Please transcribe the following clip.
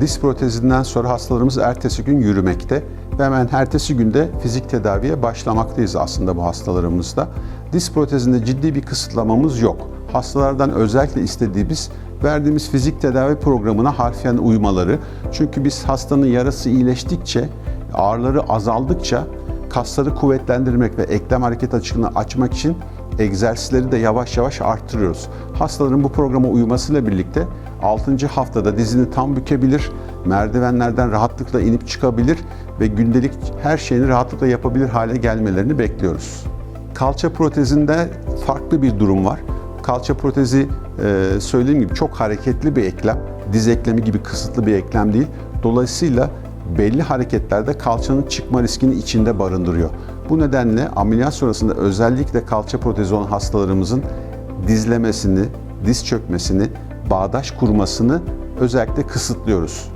Diz protezinden sonra hastalarımız ertesi gün yürümekte ve hemen ertesi günde fizik tedaviye başlamaktayız aslında bu hastalarımızda. Diz protezinde ciddi bir kısıtlamamız yok. Hastalardan özellikle istediğimiz verdiğimiz fizik tedavi programına harfiyen uymaları. Çünkü biz hastanın yarası iyileştikçe, ağrıları azaldıkça kasları kuvvetlendirmek ve eklem hareket açığını açmak için egzersizleri de yavaş yavaş arttırıyoruz. Hastaların bu programa uymasıyla birlikte 6. haftada dizini tam bükebilir, merdivenlerden rahatlıkla inip çıkabilir ve gündelik her şeyini rahatlıkla yapabilir hale gelmelerini bekliyoruz. Kalça protezinde farklı bir durum var. Kalça protezi e, söylediğim gibi çok hareketli bir eklem. Diz eklemi gibi kısıtlı bir eklem değil. Dolayısıyla belli hareketlerde kalçanın çıkma riskini içinde barındırıyor. Bu nedenle ameliyat sonrasında özellikle kalça protezi olan hastalarımızın dizlemesini, diz çökmesini, bağdaş kurmasını özellikle kısıtlıyoruz.